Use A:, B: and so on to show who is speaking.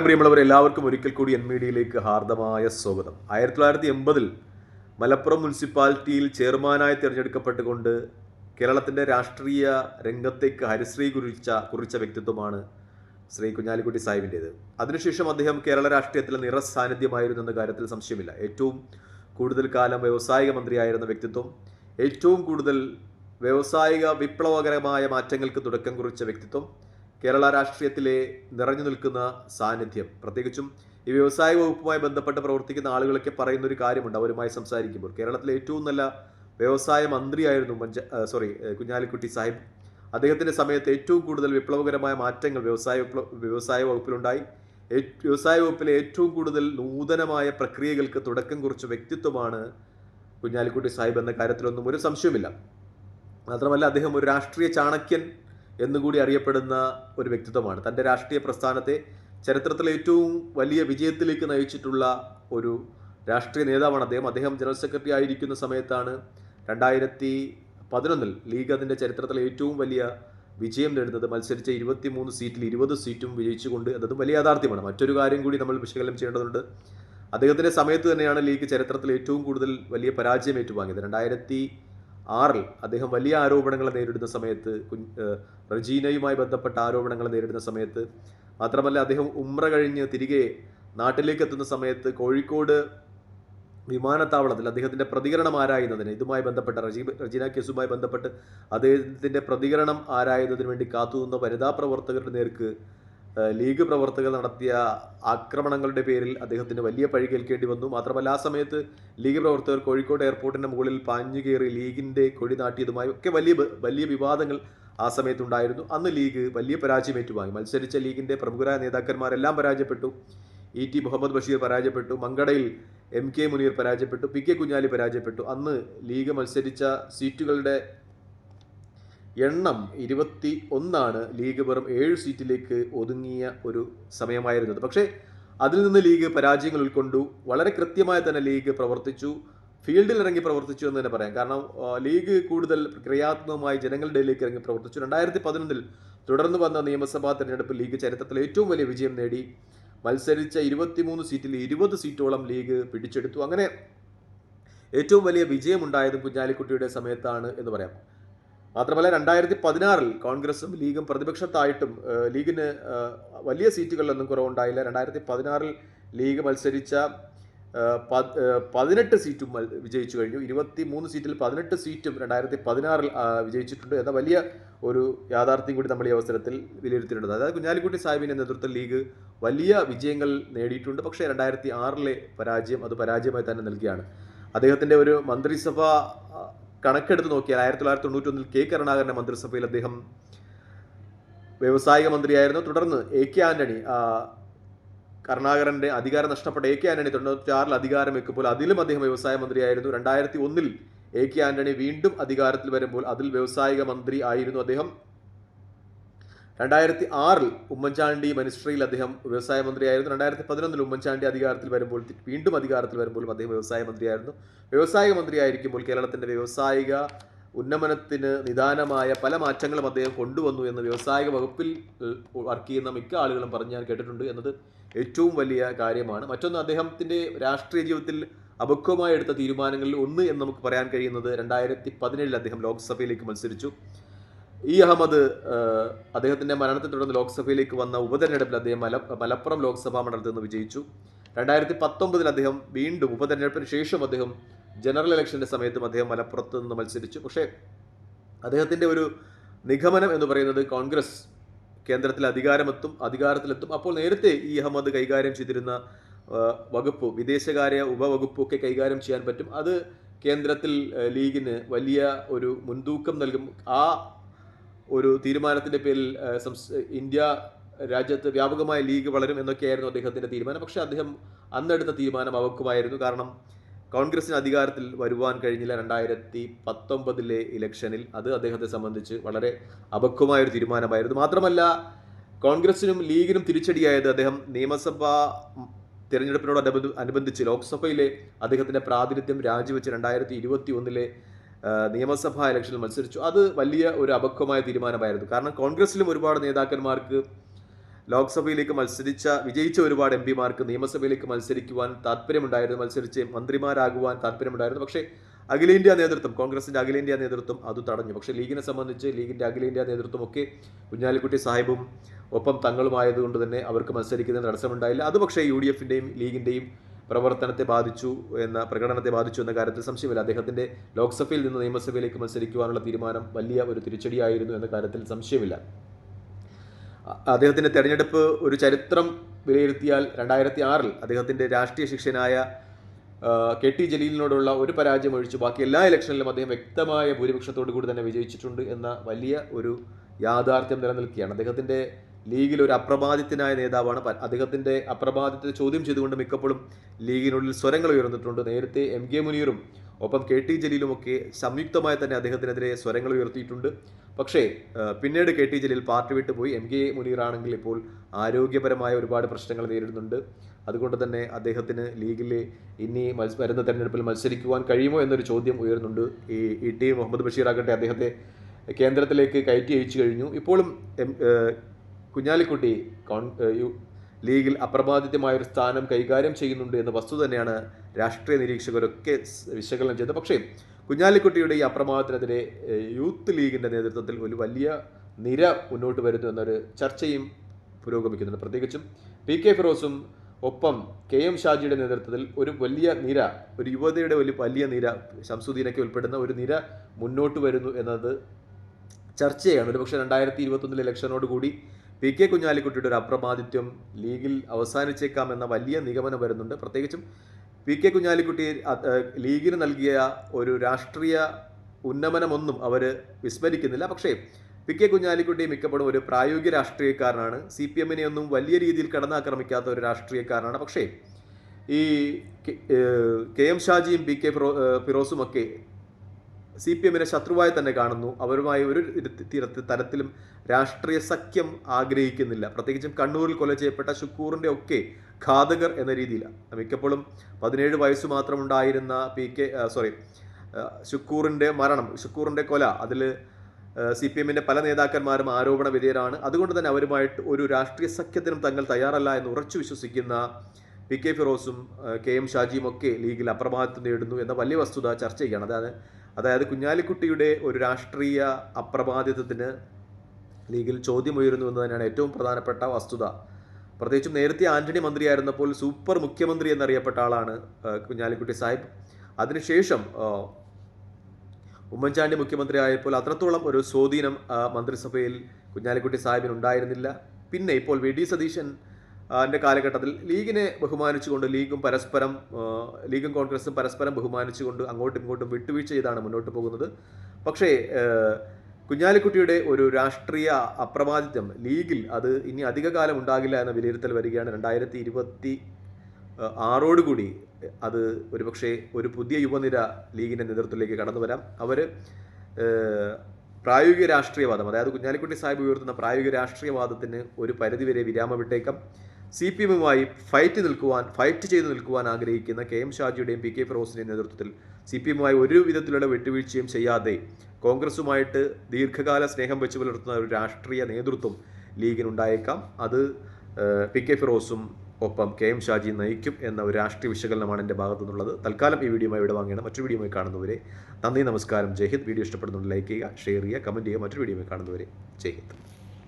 A: പ്രിയമുള്ളവർ എല്ലാവർക്കും ഒരിക്കൽ കൂടി എൻ മീഡിയയിലേക്ക് ഹാർദമായ സ്വാഗതം. ആയിരത്തി തൊള്ളായിരത്തി എൺപതിൽ മലപ്പുറം മുനിസിപ്പാലിറ്റിയിൽ ചെയർമാനായി തിരഞ്ഞെടുക്കപ്പെട്ടുകൊണ്ട് കേരളത്തിന്റെ രാഷ്ട്രീയ രംഗത്തേക്ക് ഹരിശ്രീ കുറിച്ച കുറിച്ച വ്യക്തിത്വമാണ് ശ്രീ കുഞ്ഞാലിക്കുട്ടി സാഹിബിന്റേത് അതിനുശേഷം അദ്ദേഹം കേരള രാഷ്ട്രീയത്തിലെ നിറ സാന്നിധ്യമായിരുന്നു എന്ന കാര്യത്തിൽ സംശയമില്ല. ഏറ്റവും കൂടുതൽ കാലം വ്യവസായിക മന്ത്രിയായിരുന്ന വ്യക്തിത്വം ഏറ്റവും കൂടുതൽ വ്യവസായിക വിപ്ലവകരമായ മാറ്റങ്ങൾക്ക് തുടക്കം കുറിച്ച വ്യക്തിത്വം കേരള രാഷ്ട്രീയത്തിലെ നിറഞ്ഞു നിൽക്കുന്ന സാന്നിധ്യം. പ്രത്യേകിച്ചും ഈ വ്യവസായ വകുപ്പുമായി ബന്ധപ്പെട്ട് പ്രവർത്തിക്കുന്ന ആളുകളൊക്കെ പറയുന്ന ഒരു കാര്യമുണ്ട്. അവരുമായി സംസാരിക്കുമ്പോൾ. കേരളത്തിലെ ഏറ്റവും നല്ല വ്യവസായ മന്ത്രിയായിരുന്നു മഞ്ച സോറി കുഞ്ഞാലിക്കുട്ടി സാഹിബ്. അദ്ദേഹത്തിന്റെ സമയത്ത് ഏറ്റവും കൂടുതൽ വിപ്ലവകരമായ മാറ്റങ്ങൾ വ്യവസായ വ്യവസായ വകുപ്പിലുണ്ടായി. വ്യവസായ വകുപ്പിലെ ഏറ്റവും കൂടുതൽ നൂതനമായ പ്രക്രിയകൾക്ക് തുടക്കം കുറിച്ച വ്യക്തിത്വമാണ് കുഞ്ഞാലിക്കുട്ടി സാഹിബ് എന്ന കാര്യത്തിലൊന്നും ഒരു സംശയമില്ല മാത്രമല്ല അദ്ദേഹം ഒരു രാഷ്ട്രീയ ചാണക്യൻ എന്നുകൂടി അറിയപ്പെടുന്ന ഒരു വ്യക്തിത്വമാണ്. തന്റെ രാഷ്ട്രീയ പ്രസ്ഥാനത്തെ ചരിത്രത്തിലെ ഏറ്റവും വലിയ വിജയത്തിലേക്ക് നയിച്ചിട്ടുള്ള ഒരു രാഷ്ട്രീയ നേതാവാണ് അദ്ദേഹം. അദ്ദേഹം ജനറൽ സെക്രട്ടറി ആയിരിക്കുന്ന സമയത്താണ് രണ്ടായിരത്തി പതിനൊന്നിൽ ലീഗ് അതിന്റെ ചരിത്രത്തിലെ ഏറ്റവും വലിയ വിജയം നേടുന്നത്. മത്സരിച്ച ഇരുപത്തി മൂന്ന് സീറ്റിൽ ഇരുപത് സീറ്റും വിജയിച്ചുകൊണ്ട് എന്നതും വലിയ യാഥാർത്ഥ്യമാണ്. മറ്റൊരു കാര്യം കൂടി നമ്മൾ വിശകലനം ചെയ്യേണ്ടതുണ്ട്. അദ്ദേഹത്തിന്റെ സമയത്ത് തന്നെയാണ് ലീഗ് ചരിത്രത്തിൽ ഏറ്റവും കൂടുതൽ വലിയ പരാജയം ഏറ്റുവാങ്ങിയത്. രണ്ടായിരത്തി ആറിൽ അദ്ദേഹം വലിയ ആരോപണങ്ങൾ നേരിടുന്ന സമയത്ത് റജീനയുമായി ബന്ധപ്പെട്ട ആരോപണങ്ങൾ നേരിടുന്ന സമയത്ത് മാത്രമല്ല അദ്ദേഹം ഉമ്ര കഴിഞ്ഞ് തിരികെ നാട്ടിലേക്ക് എത്തുന്ന സമയത്ത് കോഴിക്കോട് വിമാനത്താവളത്തിൽ അദ്ദേഹത്തിന്റെ പ്രതികരണം ആരായുന്നതിന് ഇതുമായി ബന്ധപ്പെട്ട റജീബ് റജീന കേസുമായി ബന്ധപ്പെട്ട് അദ്ദേഹത്തിന്റെ പ്രതികരണം ആരായുന്നതിന് വേണ്ടി കാത്തുനിന്ന വനിതാ പ്രവർത്തകരുടെ നേർക്ക് ലീഗ് പ്രവർത്തകർ നടത്തിയ ആക്രമണങ്ങളുടെ പേരിൽ അദ്ദേഹത്തിന് വലിയ പഴി കേൾക്കേണ്ടി വന്നു. മാത്രമല്ല ആ സമയത്ത് ലീഗ് പ്രവർത്തകർ കോഴിക്കോട് എയർപോർട്ടിന്റെ മുകളിൽ പാഞ്ഞു കയറി ലീഗിന്റെ കൊടി നാട്ടിയതുമായി ഒക്കെ വലിയ വലിയ വിവാദങ്ങൾ ആ സമയത്തുണ്ടായിരുന്നു. അന്ന് ലീഗ് വലിയ പരാജയം ഏറ്റുവാങ്ങി മത്സരിച്ച ലീഗിന്റെ പ്രമുഖരായ നേതാക്കന്മാരെല്ലാം പരാജയപ്പെട്ടു. ഇ ടി മുഹമ്മദ് ബഷീർ പരാജയപ്പെട്ടു. മങ്കടയിൽ എം കെ മുനീർ പരാജയപ്പെട്ടു. പി കെ കുഞ്ഞാലി പരാജയപ്പെട്ടു. അന്ന് ലീഗ് മത്സരിച്ച സീറ്റുകളുടെ എണ്ണം ഇരുപത്തി ഒന്നാണ് ലീഗ് വെറും ഏഴ് സീറ്റിലേക്ക് ഒതുങ്ങിയ ഒരു സമയമായിരുന്നത്. പക്ഷേ അതിൽ നിന്ന് ലീഗ് പരാജയങ്ങൾ ഉൾക്കൊണ്ടു. വളരെ കൃത്യമായി തന്നെ ലീഗ് പ്രവർത്തിച്ചു. ഫീൽഡിൽ ഇറങ്ങി പ്രവർത്തിച്ചു എന്ന് തന്നെ പറയാം. കാരണം ലീഗ് കൂടുതൽ ക്രിയാത്മകമായി ജനങ്ങളുടെ ഇടയിലേക്ക് ഇറങ്ങി പ്രവർത്തിച്ചു. രണ്ടായിരത്തി പതിനൊന്നിൽ തുടർന്ന് വന്ന നിയമസഭാ തെരഞ്ഞെടുപ്പ് ലീഗ് ചരിത്രത്തിൽ ഏറ്റവും വലിയ വിജയം നേടി. മത്സരിച്ച ഇരുപത്തിമൂന്ന് സീറ്റിൽ ഇരുപത് സീറ്റോളം ലീഗ് പിടിച്ചെടുത്തു. അങ്ങനെ ഏറ്റവും വലിയ വിജയമുണ്ടായതും കുഞ്ഞാലിക്കുട്ടിയുടെ സമയത്താണ് എന്ന് പറയാം. മാത്രമല്ല രണ്ടായിരത്തി പതിനാറിൽ കോൺഗ്രസും ലീഗും പ്രതിപക്ഷത്തായിട്ടും ലീഗിന് വലിയ സീറ്റുകളിലൊന്നും കുറവുണ്ടായില്ല. രണ്ടായിരത്തി പതിനാറിൽ ലീഗ് മത്സരിച്ച പതിനെട്ട് സീറ്റും വിജയിച്ചു കഴിഞ്ഞു. ഇരുപത്തി മൂന്ന് സീറ്റിൽ പതിനെട്ട് സീറ്റും രണ്ടായിരത്തി പതിനാറിൽ വിജയിച്ചിട്ടുണ്ട് എന്ന വലിയ ഒരു യാഥാർത്ഥ്യം കൂടി നമ്മൾ ഈ അവസരത്തിൽ വിലയിരുത്തിയിട്ടുണ്ട്. അതായത് കുഞ്ഞാലിക്കുട്ടി സാഹിബിന്റെ നേതൃത്വത്തിൽ ലീഗ് വലിയ വിജയങ്ങൾ നേടിയിട്ടുണ്ട്. പക്ഷേ രണ്ടായിരത്തി ആറിലെ പരാജയം അത് പരാജയമായി തന്നെ നൽകിയാണ്. അദ്ദേഹത്തിന്റെ ഒരു മന്ത്രിസഭ കണക്കെടുത്ത് നോക്കിയാൽ ആയിരത്തി തൊള്ളായിരത്തി തൊണ്ണൂറ്റൊന്നിൽ കെ കരുണാകരന്റെ മന്ത്രിസഭയിൽ അദ്ദേഹം വ്യവസായിക മന്ത്രിയായിരുന്നു. തുടർന്ന് എ കെ ആന്റണി കരുണാകരന്റെ അധികാരം നഷ്ടപ്പെട്ട എ കെ ആന്റണി തൊണ്ണൂറ്റി ആറിൽ അധികാരം വെക്കുമ്പോൾ അതിലും അദ്ദേഹം വ്യവസായ മന്ത്രിയായിരുന്നു. രണ്ടായിരത്തി ഒന്നിൽ എ കെ ആന്റണി വീണ്ടും അധികാരത്തിൽ വരുമ്പോൾ അതിൽ വ്യവസായിക മന്ത്രി ആയിരുന്നു അദ്ദേഹം. രണ്ടായിരത്തി ആറിൽ ഉമ്മൻചാണ്ടി മിനിസ്ട്രിയിൽ അദ്ദേഹം വ്യവസായ മന്ത്രിയായിരുന്നു. രണ്ടായിരത്തി പതിനൊന്നിൽ ഉമ്മൻചാണ്ടി അധികാരത്തിൽ വരുമ്പോൾ വീണ്ടും അധികാരത്തിൽ വരുമ്പോഴും അദ്ദേഹം വ്യവസായ മന്ത്രിയായിരുന്നു. വ്യവസായിക മന്ത്രിയായിരിക്കുമ്പോൾ കേരളത്തിന്റെ വ്യവസായിക ഉന്നമനത്തിന് നിദാനമായ പല മാറ്റങ്ങളും അദ്ദേഹം കൊണ്ടുവന്നു എന്ന് വ്യവസായിക വകുപ്പിൽ വർക്ക് ചെയ്യുന്ന മിക്ക ആളുകളും പറഞ്ഞ് ഞാൻ കേട്ടിട്ടുണ്ട് എന്നത് ഏറ്റവും വലിയ കാര്യമാണ്. മറ്റൊന്ന് അദ്ദേഹത്തിന്റെ രാഷ്ട്രീയ ജീവിതത്തിൽ അപക്വമായി എടുത്ത തീരുമാനങ്ങളിൽ ഒന്ന് എന്ന് നമുക്ക് പറയാൻ കഴിയുന്നത് രണ്ടായിരത്തി പതിനേഴിൽ അദ്ദേഹം ലോക്സഭയിലേക്ക് മത്സരിച്ചു. ഇ അഹമ്മദ് അദ്ദേഹത്തിന്റെ മരണത്തെ തുടർന്ന് ലോക്സഭയിലേക്ക് വന്ന ഉപതെരഞ്ഞെടുപ്പിൽ അദ്ദേഹം മല മലപ്പുറം ലോക്സഭാ മണ്ഡലത്തിൽ നിന്ന് വിജയിച്ചു. രണ്ടായിരത്തി പത്തൊമ്പതിൽ അദ്ദേഹം വീണ്ടും ഉപതെരഞ്ഞെടുപ്പിന് ശേഷം അദ്ദേഹം ജനറൽ ഇലക്ഷന്റെ സമയത്തും അദ്ദേഹം മലപ്പുറത്ത് നിന്ന് മത്സരിച്ചു. പക്ഷേ അദ്ദേഹത്തിന്റെ ഒരു നിഗമനം എന്ന് പറയുന്നത് കോൺഗ്രസ് കേന്ദ്രത്തിൽ അധികാരമെത്തും അധികാരത്തിലെത്തും. അപ്പോൾ നേരത്തെ ഈ അഹമ്മദ് കൈകാര്യം ചെയ്തിരുന്ന വകുപ്പ് വിദേശകാര്യ ഉപവകുപ്പ് ഒക്കെ കൈകാര്യം ചെയ്യാൻ പറ്റും. അത് കേന്ദ്രത്തിൽ ലീഗിന് വലിയ ഒരു മുൻതൂക്കം നൽകും. ആ ഒരു തീരുമാനത്തിന്റെ പേരിൽ ഇന്ത്യ രാജ്യത്ത് വ്യാപകമായ ലീഗ് വളരും എന്നൊക്കെയായിരുന്നു അദ്ദേഹത്തിന്റെ തീരുമാനം. പക്ഷേ അദ്ദേഹം അന്നെടുത്ത തീരുമാനം അവക്കുമായിരുന്നു. കാരണം കോൺഗ്രസിന് അധികാരത്തിൽ വരുവാൻ കഴിഞ്ഞില്ല രണ്ടായിരത്തി പത്തൊമ്പതിലെ ഇലക്ഷനിൽ. അത് അദ്ദേഹത്തെ സംബന്ധിച്ച് വളരെ അപക്വമായ ഒരു തീരുമാനമായിരുന്നു. മാത്രമല്ല കോൺഗ്രസിനും ലീഗിനും തിരിച്ചടിയായത് അദ്ദേഹം നിയമസഭാ തിരഞ്ഞെടുപ്പിനോട് അനുബന്ധ അനുബന്ധിച്ച് ലോക്സഭയിലെ അദ്ദേഹത്തിന്റെ പ്രാതിനിധ്യം രാജിവെച്ച് രണ്ടായിരത്തി ഇരുപത്തി ഒന്നിലെ നിയമസഭാ ഇലക്ഷനിൽ മത്സരിച്ചു. അത് വലിയ ഒരു അപക്വമായ തീരുമാനമായിരുന്നു. കാരണം കോൺഗ്രസിലും ഒരുപാട് നേതാക്കന്മാർക്ക് ലോക്സഭയിലേക്ക് മത്സരിച്ച വിജയിച്ച ഒരുപാട് എം പിമാർക്ക് നിയമസഭയിലേക്ക് മത്സരിക്കുവാൻ താല്പര്യമുണ്ടായിരുന്നു മത്സരിച്ച് മന്ത്രിമാരാകുവാൻ താല്പര്യമുണ്ടായിരുന്നു പക്ഷേ അഖിലേന്ത്യാ നേതൃത്വം കോൺഗ്രസിന്റെ അഖിലേന്ത്യാ നേതൃത്വം അത് തടഞ്ഞു. പക്ഷേ ലീഗിനെ സംബന്ധിച്ച് ലീഗിന്റെ അഖിലേന്ത്യാ നേതൃത്വം ഒക്കെ കുഞ്ഞാലിക്കുട്ടി സാഹിബും ഒപ്പം തങ്ങളുമായതുകൊണ്ട് തന്നെ അവർക്ക് മത്സരിക്കുന്നതിന് തടസ്സമുണ്ടായില്ല. അത് പക്ഷേ യു ഡി എഫിന്റെയും ലീഗിന്റെയും പ്രവർത്തനത്തെ ബാധിച്ചു എന്ന പ്രകടനത്തെ ബാധിച്ചു എന്ന കാര്യത്തിൽ സംശയമില്ല. അദ്ദേഹത്തിന്റെ ലോക്സഭയിൽ നിന്ന് നിയമസഭയിലേക്ക് മത്സരിക്കുവാനുള്ള തീരുമാനം വലിയ ഒരു തിരിച്ചടിയായിരുന്നു എന്ന കാര്യത്തിൽ സംശയമില്ല. അദ്ദേഹത്തിന്റെ തെരഞ്ഞെടുപ്പ് ഒരു ചരിത്രം വിലയിരുത്തിയാൽ രണ്ടായിരത്തി ആറിൽ അദ്ദേഹത്തിന്റെ രാഷ്ട്രീയ ശിക്ഷനായ കെ ടി ജലീലിനോടുള്ള ഒരു പരാജയം ഒഴിച്ചു ബാക്കി എല്ലാ ഇലക്ഷനിലും അദ്ദേഹം വ്യക്തമായ ഭൂരിപക്ഷത്തോടു കൂടി തന്നെ വിജയിച്ചിട്ടുണ്ട് എന്ന വലിയ ഒരു യാഥാർത്ഥ്യം നിലനിൽക്കുകയാണ്. അദ്ദേഹത്തിന്റെ ലീഗിൽ ഒരു അപ്രമാദിത്യനായ നേതാവാണ്. അദ്ദേഹത്തിന്റെ അപ്രമാദിത്യത്തെ ചോദ്യം ചെയ്തുകൊണ്ട് മിക്കപ്പോഴും ലീഗിനുള്ളിൽ സ്വരങ്ങൾ ഉയർന്നിട്ടുണ്ട്. നേരത്തെ എം കെ മുനീറും ഒപ്പം കെ ടി ജലീലുമൊക്കെ സംയുക്തമായി തന്നെ അദ്ദേഹത്തിനെതിരെ സ്വരങ്ങൾ ഉയർത്തിയിട്ടുണ്ട്. പക്ഷേ പിന്നീട് കെ ടി ജലീൽ പാർട്ടി വിട്ടു പോയി. എം കെ മുനീറാണെങ്കിൽ ഇപ്പോൾ ആരോഗ്യപരമായ ഒരുപാട് പ്രശ്നങ്ങൾ നേരിടുന്നുണ്ട്. അതുകൊണ്ട് തന്നെ അദ്ദേഹത്തിന് ലീഗിൽ ഇനി മത്സ വരുന്ന തെരഞ്ഞെടുപ്പിൽ മത്സരിക്കുവാൻ കഴിയുമോ എന്നൊരു ചോദ്യം ഉയരുന്നുണ്ട് ഈ ഇ ടി മുഹമ്മദ് ബഷീർ ആകട്ടെ അദ്ദേഹത്തെ കേന്ദ്രത്തിലേക്ക് കയറ്റി അയച്ചു കഴിഞ്ഞു. ഇപ്പോഴും കുഞ്ഞാലിക്കുട്ടി ലീഗിൽ അപ്രബാധിതമായ ഒരു സ്ഥാനം കൈകാര്യം ചെയ്യുന്നുണ്ട് എന്ന വസ്തു തന്നെയാണ് രാഷ്ട്രീയ നിരീക്ഷകരൊക്കെ വിശകലനം ചെയ്തത്. പക്ഷേ കുഞ്ഞാലിക്കുട്ടിയുടെ ഈ അപ്രമാദത്തിനെതിരെ യൂത്ത് ലീഗിന്റെ നേതൃത്വത്തിൽ ഒരു വലിയ നിര മുന്നോട്ട് വരുന്നു എന്നൊരു ചർച്ചയും പുരോഗമിക്കുന്നുണ്ട്. പ്രത്യേകിച്ചും പി കെ ഫിറോസും ഒപ്പം കെ എം ഷാജിയുടെ നേതൃത്വത്തിൽ ഒരു വലിയ നിര ഒരു യുവതയുടെ ഒരു വലിയ നിര ശംസുദ്ദീനൊക്കെ ഉൾപ്പെടുന്ന ഒരു നിര മുന്നോട്ട് വരുന്നു എന്നത് ചർച്ചയാണ്. ഒരുപക്ഷെ രണ്ടായിരത്തി ഇരുപത്തൊന്നിലെ ഇലക്ഷനോട് കൂടി പി കെ കുഞ്ഞാലിക്കുട്ടിയുടെ ഒരു അപ്രമാദിത്വം ലീഗിൽ അവസാനിച്ചേക്കാം എന്ന വലിയ നിഗമനം വരുന്നുണ്ട്. പ്രത്യേകിച്ചും പി കെ കുഞ്ഞാലിക്കുട്ടി ലീഗിന് നൽകിയ ഒരു രാഷ്ട്രീയ ഉന്നമനമൊന്നും അവർ വിസ്മരിക്കുന്നില്ല. പക്ഷേ പി കെ കുഞ്ഞാലിക്കുട്ടി മിക്കപ്പോഴും ഒരു പ്രായോഗിക രാഷ്ട്രീയക്കാരനാണ്. സി പി എമ്മിനെ ഒന്നും വലിയ രീതിയിൽ കടന്നാക്രമിക്കാത്ത ഒരു രാഷ്ട്രീയക്കാരനാണ്. പക്ഷേ ഈ കെ- എം ഷാജിയും പി കെ ഫിറോ ഏഹ് ഫിറോസുമൊക്കെ സി പി എമ്മിനെ ശത്രുവായി തന്നെ കാണുന്നു. അവരുമായി ഒരു തീരത്ത് തരത്തിലും രാഷ്ട്രീയ സഖ്യം ആഗ്രഹിക്കുന്നില്ല. പ്രത്യേകിച്ചും കണ്ണൂരിൽ കൊല ചെയ്യപ്പെട്ട ഷുക്കൂറിന്റെ ഒക്കെ ഘാതകർ എന്ന രീതിയിലാണ്. മിക്കപ്പോഴും പതിനേഴ് വയസ്സ് മാത്രമുണ്ടായിരുന്ന പി കെ സോറി ഷുക്കൂറിന്റെ മരണം ഷുക്കൂറിന്റെ കൊല അതിൽ സി പി എമ്മിന്റെ പല നേതാക്കന്മാരും ആരോപണ വിധേയരാണ്. അതുകൊണ്ട് തന്നെ അവരുമായിട്ട് ഒരു രാഷ്ട്രീയ സഖ്യത്തിനും തങ്ങൾ തയ്യാറല്ല എന്ന് ഉറച്ചു വിശ്വസിക്കുന്ന പി കെ ഫിറോസും കെ എം ഷാജിയും ഒക്കെ ലീഗിൽ അപ്രമാദിത്വം നേടുന്നു എന്ന വലിയ വസ്തുത ചർച്ച ചെയ്യുകയാണ്. അതായത് അതായത് കുഞ്ഞാലിക്കുട്ടിയുടെ ഒരു രാഷ്ട്രീയ അപ്രബാധിത്വത്തിന് ലീഗിൽ ചോദ്യമുയരുന്നു എന്ന് തന്നെയാണ് ഏറ്റവും പ്രധാനപ്പെട്ട വസ്തുത. പ്രത്യേകിച്ചും നേരത്തെ ആന്റണി മന്ത്രിയായിരുന്നപ്പോൾ സൂപ്പർ മുഖ്യമന്ത്രി എന്നറിയപ്പെട്ട ആളാണ് കുഞ്ഞാലിക്കുട്ടി സാഹിബ്. അതിനുശേഷം ഉമ്മൻചാണ്ടി മുഖ്യമന്ത്രി ആയപ്പോൾ അത്രത്തോളം ഒരു സ്വാധീനം മന്ത്രിസഭയിൽ കുഞ്ഞാലിക്കുട്ടി സാഹിബിന് ഉണ്ടായിരുന്നില്ല പിന്നെ ഇപ്പോൾ വി ഡി സതീശൻ ന്റെ കാലഘട്ടത്തിൽ ലീഗിനെ ബഹുമാനിച്ചുകൊണ്ട് ലീഗും പരസ്പരം ലീഗും കോൺഗ്രസും പരസ്പരം ബഹുമാനിച്ചുകൊണ്ട് അങ്ങോട്ടും ഇങ്ങോട്ടും വിട്ടുവീഴ്ച ചെയ്താണ് മുന്നോട്ട് പോകുന്നത്. പക്ഷേ കുഞ്ഞാലിക്കുട്ടിയുടെ ഒരു രാഷ്ട്രീയ അപ്രമാദിത്വം ലീഗിൽ അത് ഇനി അധികകാലം ഉണ്ടാകില്ല എന്ന വിലയിരുത്തൽ വരികയാണ്. രണ്ടായിരത്തി ഇരുപത്തി ആറോടുകൂടി അത് ഒരുപക്ഷെ ഒരു പുതിയ യുവനിര ലീഗിന്റെ നേതൃത്വത്തിലേക്ക് കടന്നു വരാം. അവർ പ്രായോഗിക രാഷ്ട്രീയവാദം അതായത് കുഞ്ഞാലിക്കുട്ടി സാഹിബ് ഉയർത്തുന്ന പ്രായോഗിക രാഷ്ട്രീയവാദത്തിന് ഒരു പരിധിവരെ വിരാമം വിട്ടേക്കാം സി പി എമ്മുമായി ഫൈറ്റ് നിൽക്കുവാൻ ഫൈറ്റ് ചെയ്ത് നിൽക്കുവാൻ ആഗ്രഹിക്കുന്ന കെ എം ഷാജിയുടെയും പി കെ ഫിറോസിന്റെയും നേതൃത്വത്തിൽ സി പി എമ്മുമായി ഒരു വിധത്തിലുള്ള വിട്ടുവീഴ്ചയും ചെയ്യാതെ കോൺഗ്രസുമായിട്ട് ദീർഘകാല സ്നേഹം വെച്ച് പുലർത്തുന്ന ഒരു രാഷ്ട്രീയ നേതൃത്വം ലീഗിനുണ്ടായേക്കാം. അത് പി കെ ഫിറോസും ഒപ്പം കെ എം ഷാജി നയിക്കും എന്ന ഒരു രാഷ്ട്രീയ വിശകലനമാണ് എന്റെ ഭാഗത്തു നിന്നുള്ളത് തൽക്കാലം ഈ വീഡിയോയുമായി ഇവിടെ വാങ്ങിയാണ് മറ്റൊരു വീഡിയോയുമായി കാണുന്നവരെ നന്ദി നമസ്കാരം ജയ്ഹിന്ദ് വീഡിയോ ഇഷ്ടപ്പെടുന്നുണ്ട് ലൈക്ക് ചെയ്യുക ഷെയർ ചെയ്യുക കമന്റ് ചെയ്യുക. മറ്റൊരു വീഡിയോയുമായി കാണുന്നവരെ ജയ് ഹിന്ദ്.